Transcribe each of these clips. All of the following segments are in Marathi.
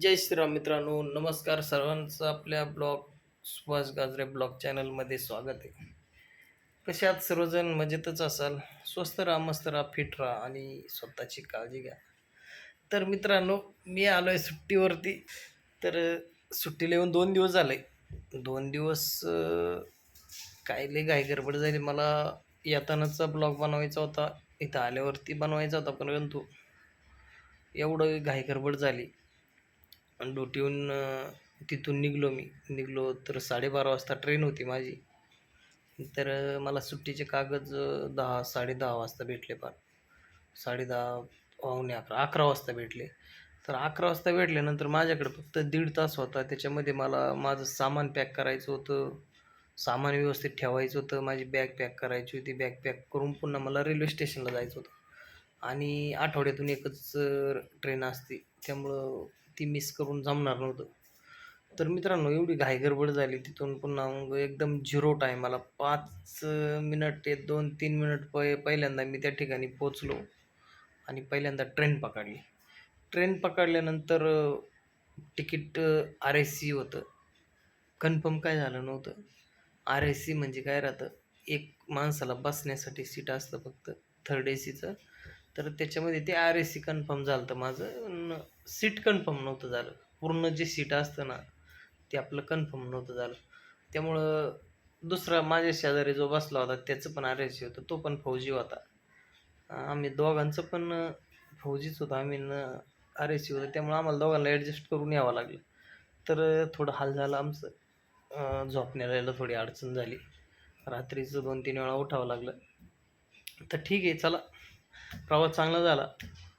जय श्रीराम मित्रांनो नमस्कार सर्वांचं आपल्या ब्लॉग सुभाष गाजरे ब्लॉग चॅनलमध्ये स्वागत आहे. कसे आहात सर्वजण? मजेतच असाल? स्वस्त राहा मस्त राहा फिट राहा आणि स्वतःची काळजी घ्या. तर मित्रांनो मी आलो आहे सुट्टीवरती. तर सुट्टीला येऊन दोन दिवस झाले. दोन दिवस काय लई घाई गडबड झाली. मला येतानाचा ब्लॉग बनवायचा होता. इथं आल्यावरती बनवायचा होता परंतु एवढं घाई गडबड झाली. आणि तिथून निघलो मी. निघलो तर साडेबारा वाजता ट्रेन होती माझी. तर मला सुट्टीचे कागद दहा साडेदहा वाजता भेटले फार. साडेदहा पावणे अकरा अकरा वाजता भेटले. तर अकरा वाजता भेटल्यानंतर माझ्याकडे फक्त दीड तास होता. त्याच्यामध्ये मला माझं सामान पॅक करायचं होतं. सामान व्यवस्थित ठेवायचं होतं. माझी बॅग पॅक करायची होती. बॅग पॅक करून पुन्हा मला रेल्वे स्टेशनला जायचं होतं. आणि आठवड्यातून एकच ट्रेन असते. त्यामुळं ती मिस करून जमणार नव्हतं. तर मित्रांनो एवढी घाईगडबड झाली तिथून पुन्हा मग एकदम झिरो टायमाला पाच मिनट ते दोन तीन मिनट प पहिल्यांदा मी त्या ठिकाणी पोचलो आणि पहिल्यांदा ट्रेन पकडली. ट्रेन पकडल्यानंतर तिकीट आर एस सी होतं. कन्फर्म काय झालं नव्हतं. आर एस सी म्हणजे काय राहतं? एक माणसाला बसण्यासाठी सीट असतं फक्त. थर्ड ए सीचं तर त्याच्यामध्ये ते आर एस सी कन्फर्म झालं होतं माझं सीट कन्फर्म नव्हतं झालं. पूर्ण जे सीट असतं ना ते आपलं कन्फर्म नव्हतं झालं. त्यामुळं दुसरा माझ्या शेजारी जो बसला होता त्याचं पण आर एस सी होतं तो पण फौजी होता. आम्ही दोघांचं पण फौजीच होतं आम्ही न आर एस सी होतं. त्यामुळं आम्हाला दोघांना ॲडजस्ट करून यावं लागलं. तर थोडं हाल झालं आमचं. झोपण्याला यायला थोडी अडचण झाली. रात्रीचं दोन तीन वेळा उठावं लागलं. तर ठीक आहे चला. प्रवास चांगला झाला.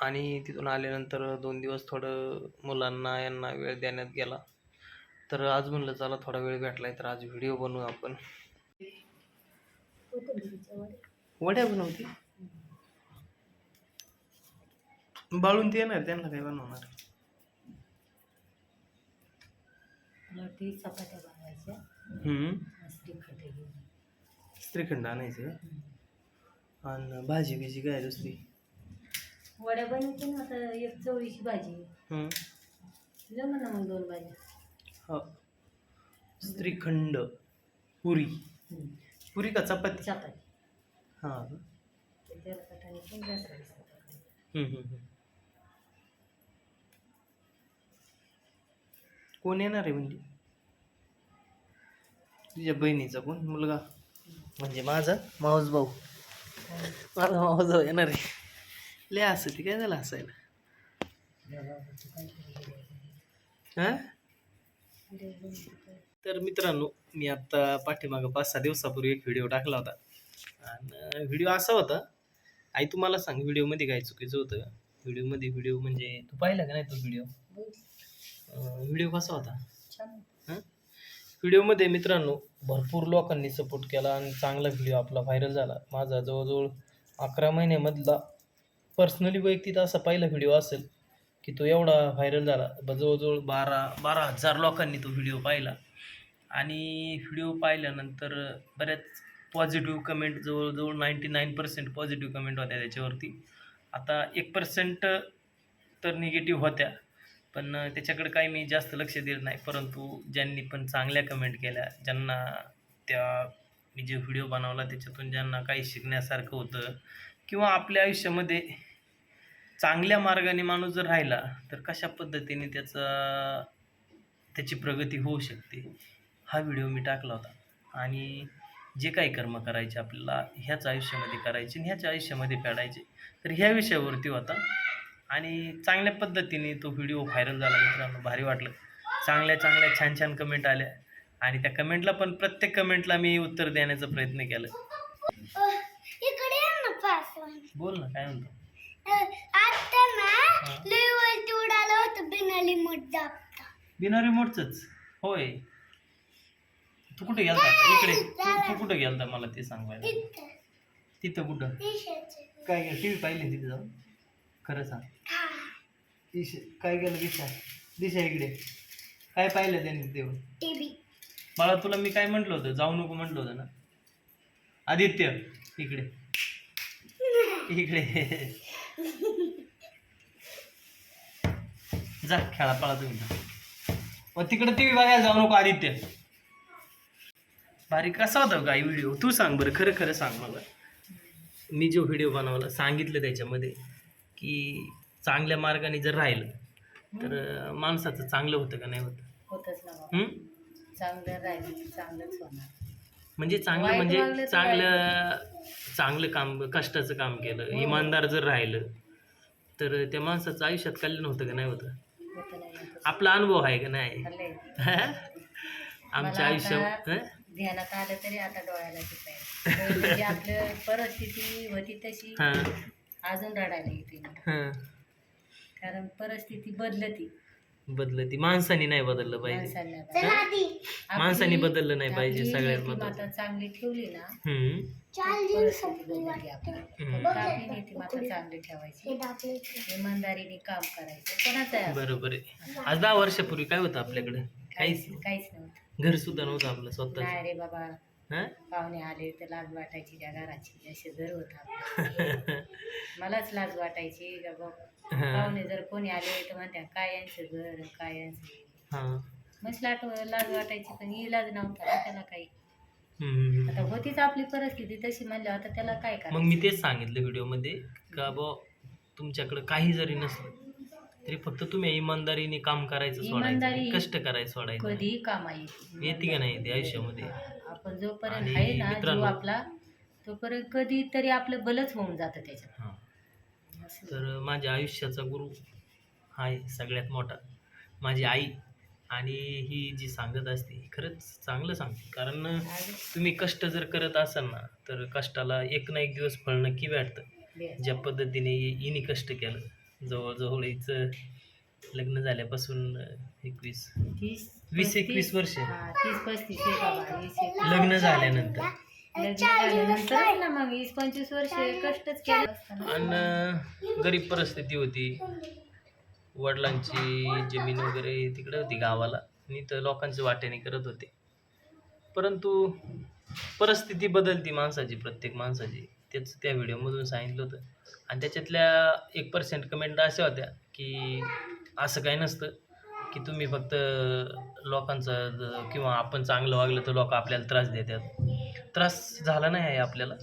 आणि तिथून आल्यानंतर दोन दिवस थोडं मुलांना यांना वेळ देण्यात गेला. तर आज म्हणलं चला थोडा वेळ भेटलाय तर आज व्हिडिओ बनवू आपण. वड्या बनवते. बाळून ते येणार त्यांना काय बनवणार? चपात्या बनवायच्या. श्रीखंड आणायचं. आणि भाजी बिजी काय दुसरी वड्या बनवते ना आता एक चवळीची भाजी. जमन ना मग दोन भाज्या. हो. श्रीखंड पुरी. हम्म. पुरी का चपाती? चपाती. हां. ते तेलकट आणि पण जास्त दिसतात. हम्म, हम्म, हम्म. कोण येणार आहे म्हणजे? तुझ्या बहिणीचा कोण मुलगा? म्हणजे माझा मावस भाऊ माझा येणार आहे. लय असं ती काय झालं असायला हा? तर मित्रांनो मी आता पाठीमागं पाच सहा दिवसापूर्वी एक व्हिडिओ टाकला होता. आणि व्हिडिओ असा होता आई तुम्हाला सांग व्हिडिओमध्ये काय चुकीचं होतं? व्हिडिओमध्ये व्हिडिओ म्हणजे तू पाहिला का नाही तो व्हिडिओ व्हिडिओ कसा होता. हं? व्हिडिओमध्ये मित्रांनो भरपूर लोकांनी सपोर्ट केला आणि चांगला व्हिडिओ आपला व्हायरल झाला. माझा जवळजवळ अकरा महिन्यामधला पर्सनली वैयक्तिक असा पहिला व्हिडिओ असेल की तो एवढा व्हायरल झाला. ब- जवळजवळ बारा बारा हजार लोकांनी तो व्हिडिओ पाहिला. आणि व्हिडिओ पाहिल्यानंतर बऱ्याच पॉझिटिव्ह कमेंट जवळजवळ ninety nine percent positive comment होत्या त्याच्यावरती. आता एक पर्सेंट तर निगेटिव्ह होत्या. पण त्याच्याकडे काही मी जास्त लक्ष देत नाही. परंतु ज्यांनी पण चांगल्या कमेंट केल्या ज्यांना त्या मी जे व्हिडिओ बनवला त्याच्यातून ज्यांना काही शिकण्यासारखं होतं किंवा आपल्या आयुष्यामध्ये चांगल्या मार्गाने माणूस जर राहिला तर कशा पद्धतीने त्याचा त्याची प्रगती होऊ शकते हा व्हिडिओ मी टाकला होता. आणि जे काही कर्म करायचे आपल्याला ह्याच आयुष्यामध्ये करायचे आणि ह्याच आयुष्यामध्ये फेडायचे. तर ह्या विषयावरती होता. आणि चांगल्या पद्धतीने तो व्हिडिओ व्हायरल झाला मित्रांनो भारी वाटलं. चांगल्या चांगल्या छान छान कमेंट आल्या. आणि त्या कमेंटला पण प्रत्येक कमेंटला मी उत्तर देण्याचा प्रयत्न केला. बोल ना काय म्हणतो? आता ना. लय वरती उडालं होतं बिना रिमोट दाबता बिना रिमोटच होय. तू कुठे गेलता? इकडे. तू कुठे गेलता मला ते सांग बाहेर तिथं कुठं? काय टी व्ही पाहिली तिथे जाऊन? खरं सांग. दिशा काय गेलं दिशा? दिशा इकडे. काय पाहिलं त्यांनी टीव्ही मला तुला मी काय म्हटलं होतं? जाऊ नको म्हटलं होतं ना. आदित्य इकडे. इकडे. जा खेळा पळा तुम्ही. मग तिकडे टी व्ही बघायला जाऊ नको आदित्य. भारी कसा होता काय व्हिडिओ? तू सांग बरं खरं खरं सांग मला. मी जो व्हिडिओ बनवला सांगितलं त्याच्यामध्ये. की चांगल्या मार्गाने जर राहिलं तर माणसाचं चांगलं होतं का नाही होतं होतच ना बाबा. हं? चांगलं राहिलं की चांगलंच होणार म्हणजे चांगलं वाईट म्हणजे तर चांगलं चांगलं काम कष्टाचं काम केलं हो. इमानदार जर राहिलं तर त्या माणसाचं आयुष्यात कल्याण होतं का नाही होतं होतं नाही होतं. आपला अनुभव आहे का नाही. आमच्या मला आयुष्यात आता ध्यानात आलं तरी आता डोळ्याला आपलं परिस्थिती होती तशी हां अजून रडायला येते. हां. कारण परिस्थिती बदलती. बदलती. माणसाने नाही बदललं पाहिजे. माणसांना आता. चला आधी. आपली- माणसाने बदललं नाही पाहिजे आपली सगळ्यात नीतिमत्ता महत्वाचं चांगली ठेवली ना हम्म. चार परिस्थिती बदलली आपली. हम्म. फक्त आपली नीतिमत्ता चांगली ठेवायची. इमानदारीने काम करायचं. कोणाचं? बरोबर आहे. आज दहा वर्षापूर्वी काय होतं आपल्याकडे? काहीच काहीच काहीच नव्हतं. घर सुद्धा नव्हतं आपलं स्वतः नाही रे बाबा. हा? पाहुणे आले तर लाज वाटायची त्या घराची असे घर होत मलाच लाज वाटायची का बघ पाहुणे जर कोणी आले तर म्हणत्या काय यांचं घर काय यांचं हे?" हा. मस्त लाट लाज वाटायची पण इलाज नव्हता ना त्याला काही. हम्म. आता होतीच आपली परिस्थिती तशी म्हणल्यावर आता त्याला काय मग करायचं मी तेच सांगितलं व्हिडिओमध्ये का बा तुमच्याकडे काही जरी नसलं तरी फक्त तुम्ही इमानदारीने काम करायचं इमानदारी सोडायचं कष्ट करायचं सोडायचं. कधीही कामा येते येते का नाही येते आयुष्यामध्ये? आपण जोपर्यंत आणि आहे ना जीव मित्रांनो- आपला तोपर्यंत कधी तरी आपलं बलच होऊन जातं त्याच्यात. हा. असं. तर माझ्या आयुष्याचा गुरु हा आहे सगळ्यात मोठा. माझी आई आणि ही जी सांगत असते खरंच चांगलं सांगते. कारण तुम्ही कष्ट जर करत असाल ना तर कष्टाला एक ना एक दिवस फळ नक्की भेटतं. बे- ज्या पद्धतीने हिने कष्ट केलं जवळजवळ हिचं लग्न झाल्यापासून एकवीस. तीस वीस एकवीस वर्ष. हा, तीस पस्तीस आहे बाबा वीस एकवीस. लग्न झाल्यानंतर. लग्न झाल्यानंतर ना मग वीस पंचवीस वर्ष कष्टच केलं असतं ना. आणि गरीब परिस्थिती होती. वडिलांची जमीन वगैरे तिकडे होती गावाला. आणि तर लोकांचे वाट्याने करत होते. परंतु परिस्थिती बदलती माणसाची प्रत्येक माणसाची. तेच त्या व्हिडिओमधून सांगितलं होतं. आणि त्याच्यातल्या एक पर्सेंट कमेंट अशा होत्या की असं काही नसतं की तुम्ही फक्त लोकांचा किंवा आपण चांगलं वागलं तर लोक आपल्याला त्रास देतात. त्रास झाला नाही आहे आपल्याला?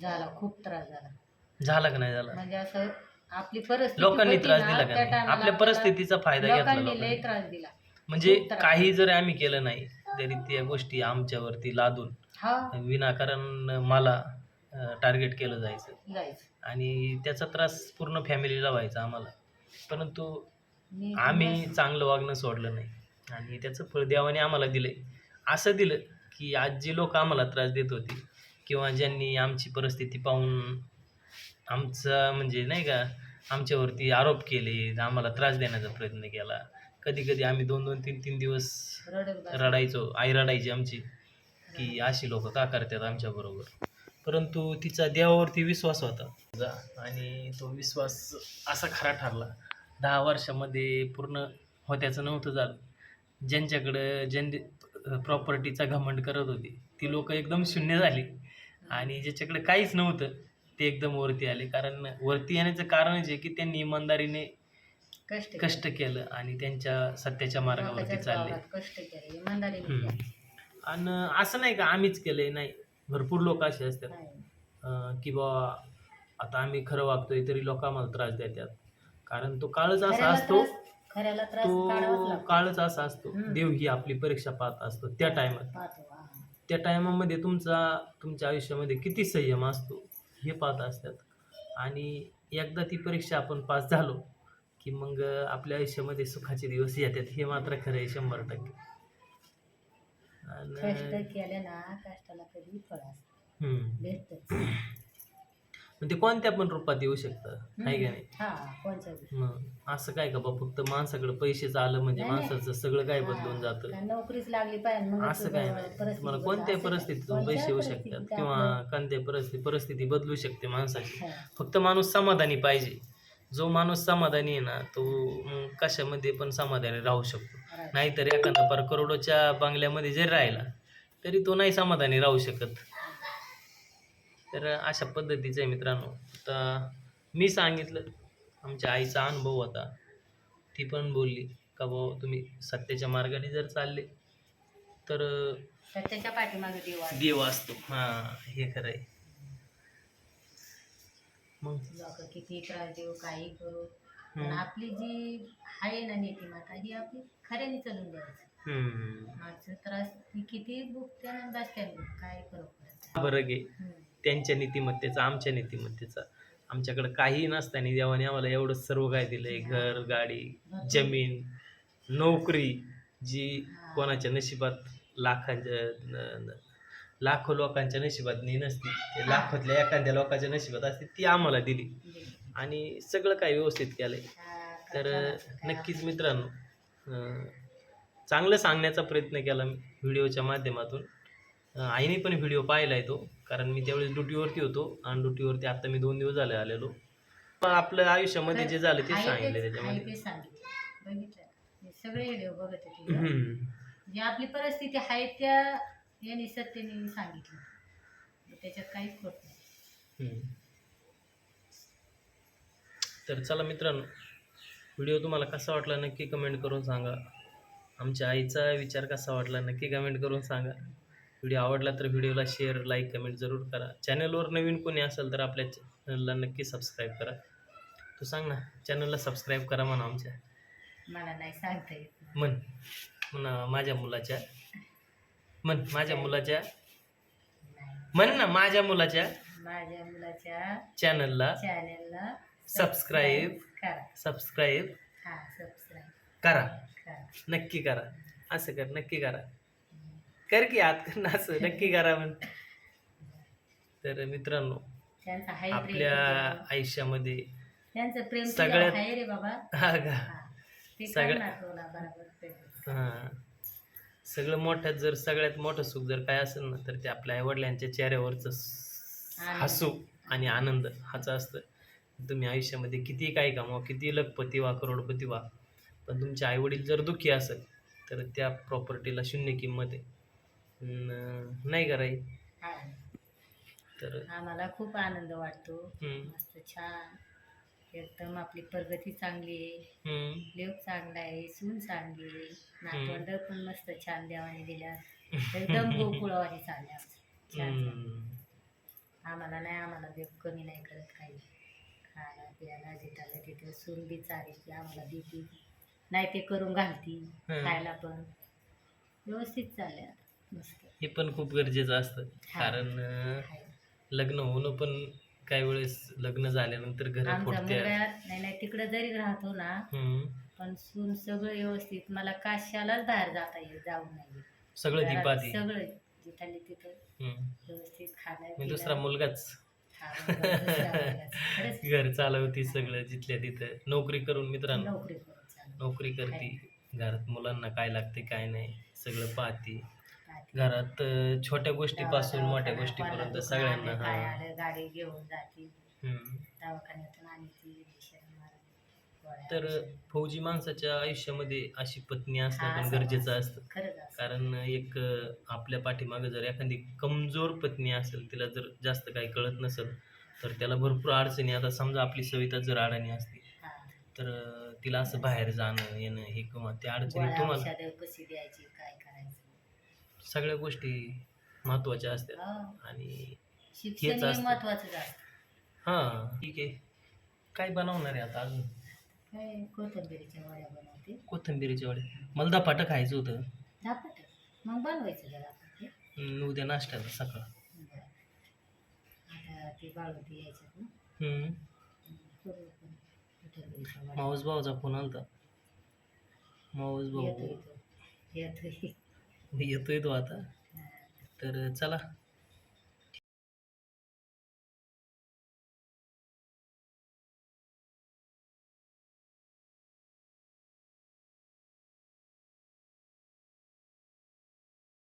झाला खूप त्रास झाला. झाला का नाही झाला? म्हणजे असं आपली परिस्थिती लोकांनी त्रास दिला का नाही? आपल्या परिस्थितीचा फायदा घेतला त्रास दिला. म्हणजे. काही जर आम्ही केलं नाही तरी त्या गोष्टी आमच्यावरती लादून विनाकारण मला टार्गेट केलं जायचं. आणि त्याचा त्रास पूर्ण फॅमिलीला व्हायचा आम्हाला. परंतु आम्ही चांगलं वागणं सोडलं नाही. आणि त्याचं फळ देवाने आम्हाला दिलंय. असं दिलं की आज जे लोक आम्हाला त्रास देत होते किंवा ज्यांनी आमची परिस्थिती पाहून आमचा म्हणजे नाही का आमच्यावरती आरोप केले आम्हाला त्रास देण्याचा प्रयत्न केला. कधी कधी आम्ही दोन दोन तीन तीन दिवस रडायचो आई रडायची आमची की अशी लोक का करतात आमच्याबरोबर परंतु तिचा देवावरती विश्वास होता. आणि तो विश्वास असा खरा ठरला दहा वर्षामध्ये पूर्ण होत्याचं नव्हतं झालं. ज्यांच्याकडं ज्यां प्रॉपर्टीचा घमंड करत होती ती लोक एकदम शून्य झाली. आणि ज्याच्याकडे काहीच नव्हतं ते एकदम वरती आले. कारण वरती येण्याचं कारणच आहे की त्यांनी इमानदारीने कष्ट कष्ट केलं आणि त्यांच्या सत्याच्या मार्गावरती चालले. कष्ट केले इमानदारीने. आणि असं नाही का आम्हीच केलंय नाही. भरपूर लोक असे असतात. की बा आता आम्ही खरं वागतोय तरी लोक आम्हाला त्रास देतात. कारण तो काळच असा खऱ्याला असतो त्रास- खऱ्याला त्रास काढावाच तो लागतो. काळच असा असतो हम्म. देव ही आपली परीक्षा पाहत असतो त्या टायमात पाहतो, हा. त्या टायमामध्ये तुमचा तुमच्या आयुष्यामध्ये किती संयम असतो हे पाहत असतात आणि एकदा ती परीक्षा आपण पास झालो की मग आपल्या आयुष्यामध्ये सुखाचे दिवस येतात हे मात्र खरं आहे शंभर टक्के आणि कष्ट केले ना कष्टाला कधी फळ असतं हम्म. पण ते कोणत्या पण रूपात येऊ शकतं आहे का नाही? हा बी. मग असं काय का बा फक्त माणसाकडे पैसेच आलं म्हणजे नाही, नाही. माणसाचं सगळं काय बदलून हा, जातं? का नोकरीच लागली पाहिजे मग असं काय नाही. तुम्हाला कोणत्याही परिस्थितीतून पैसे येऊ शकतात किंवा कोणत्याही परिस्थिती परिस्थिती बदलू शकते माणसाची? फक्त माणूस समाधानी पाहिजे. जो माणूस समाधानी आहे ना तो मग कशामध्ये पण समाधानी राहू शकतो. नाहीतर एखादा पर करोडोच्या बंगल्यामध्ये जरी राहिला तरी तो नाही समाधानी राहू शकत. तर अशा पद्धतीचं आहे मित्रांनो आता मी सांगितलं आमच्या आईचा अनुभव होता ती पण बोलली का भाऊ तुम्ही सत्याच्या मार्गाने जर चालले तर सत्याच्या पाठीमागे देव आहे. देव असतो हां हे खरं आहे मग लोक किती त्रास देऊ काही करू पण हम्म. आपली जी आहे ना नीतिमत्ता ही आपली खऱ्याने चालून द्यायची हम्म. मागचा त्रास ती किती बुकत्यानं बसत्यानं काय करू. बरं गे हम्म. त्यांच्या नीतिमत्तेचा आमच्या नीतिमत्तेचा. आमच्याकडे काही नसताना देवाने आम्हाला एवढं सर्व काय दिलंय. घर गाडी जमीन नोकरी जी कोणाच्या नशिबात लाखांच्या लाखो लोकांच्या नशिबात नाही नसती ते लाखोतल्या एखाद्या लोकांच्या नशिबात असते ती आम्हाला दिली. आणि सगळं काही व्यवस्थित केलंय. हा, तर नक्कीच मित्रांनो चांगलं सांगण्याचा प्रयत्न केला मी व्हिडिओच्या माध्यमातून. आईने पण व्हिडिओ पाहिला आहे तो. कारण मी त्यावेळेस ड्युटीवरती होतो आणि ड्युटीवरती आता मी दोन दिवस झाले आलेलो. पण आपलं आयुष्यामध्ये जे झालं ते सांगितलं त्याच्यामध्ये. सांगितलं हे सगळे व्हिडिओ बघत होते हम्म. जी आपली परिस्थिती आहे त्या यांनी सत्याने सांगितलं. त्याच्यात काहीच खोट नाही. तर चला मित्रांनो व्हिडिओ तुम्हाला कसा वाटला नक्की कमेंट करून सांगा. आमच्या आईचा विचार कसा वाटला नक्की कमेंट करून सांगा. व्हिडिओ आवडला तर व्हिडिओला शेअर लाईक कमेंट जरूर करा. चॅनलवर नवीन कोणी असेल तर आपल्या चॅनलला नक्की सबस्क्राईब करा. तू सांग ना चॅनलला सबस्क्राईब करा म्हणा आमच्या. मला नाही सांगता येत. म्हण म्हणा माझ्या मुलाच्या. म्हण माझ्या मुलाच्या. म्हण ना माझ्या मुलाच्या. माझ्या मुलाच्या चॅनलला चॅनेलला सबस्क्राईब करा. सबस्क्राईब हा सबस्क्राईब करा. करा. नक्की करा. असं कर नक्की करा. कर की आत कर ना असं नक्की करा म्हण. तर मित्रांनो त्यांचा हाय आपल्या आयुष्यामध्ये त्यांचं प्रेम सगळ्यात- सगळ्यात आहे रे बाबा. हा का? हा. ते सगळ्या- करणार तुला बरोबर प्रेम. हा. सगळं मोठ्यात जर सगळ्यात मोठं सुख जर काय असेल ना तर ते आपल्या आईवडिलांच्या चेहऱ्यावरचं स- आनंद. हसू आणि आनंद हाच असतं. तुम्ही आयुष्यामध्ये किती काय कमावा किती लखपती व्हा करोडपती व्हा पण तुमचे आईवडील जर दुःखी असेल तर त्या प्रॉपर्टीला शून्य किंमत आहे. नाही कराय हा. तर आम्हाला खूप आनंद वाटतो. हम्म, मस्त छान. एकदम आपली प्रगती चांगली आहे. हम्म, लेख चांगला आहे सून चांगली आहे. नातवंड पण मस्त छान देवाने दिल्या. एकदम गोकुळवाणी चालल्या. छान हम्म. आम्हाला नाही आम्हाला देव कमी नाही करत काही. खायला प्यायला जिथं तिथे सून बी चालती आम्हाला देते नाही ते करून घालती हं. खायला पण. व्यवस्थित चालले आता. मस्त हे पण खूप गरजेचं असतं. कारण. लग्न होणं पण काही वेळेस लग्न झाल्यानंतर घर आमचा नाही नाही तिकडं जरी राहतो ना हम्म. पण सून सगळं व्यवस्थित मला काशालाच बाहेर जाता येईल जाऊ नाही सगळं घरात दीपाती सगळं जिथं तिथं हम्म. व्यवस्थित खाणं मी दुसरा पिणं. मुलगाच बरोबर, दुसरा मुलगाच. खरंच घर चालवती सगळं जिथल्या तिथं नोकरी करून मित्रांनो नोकरी करून चालू नोकरी करते घरात मुलांना काय लागते काय नाही सगळं पाहते. घरात अं, छोट्या गोष्टीपासून मोठ्या दवाखाना, गोष्टीपर्यंत सगळ्यांना दुखणं आलं, काय हा आलं, गाडी घेऊन जाते हम्म. दवाखान्यातून आणि ती इंजेक्शन मारली, गोळ्या तर. फौजी माणसाच्या आयुष्यामध्ये अशी पत्नी असणं पण गरजेचं असतं. खरंच. कारण एक अं, आपल्या पाठीमागे जर एखादी कमजोर पत्नी असेल तिला जर जास्त काही कळत नसेल तर त्याला भरपूर अडचणी आता समजा आपली सविता जर अडाणी असते हा. तर अं, तिला असं बाहेर जाणं येणं हे किंवा त्या अडचणी गोळ्या तुम्हाला औषधं कशी द्यायची काय करायचं सगळ्या गोष्टी महत्त्वाच्या असतात. आणि हेच हे असतं. महत्वाचं असतं हां ठीक आहे. काय बनवणार आहे आता अजून? काय कोथिंबिरीच्या वड्या बनवते. कोथिंबिरीचे वडे मला धपाटं खायचं होतं. झापट मग बनवायचं जरा आपण ते. हम्म, उद्या नाश्त्याला सकाळ. बरं. आता ती बाळवती यायच्यात ना. हम्म. करू आपण कोथिंबिरीच्या वड्या. माऊस भाऊचा फोन आलता. माऊस येतो भाऊ. येतो येतो. येतोय तो आता. तर चला.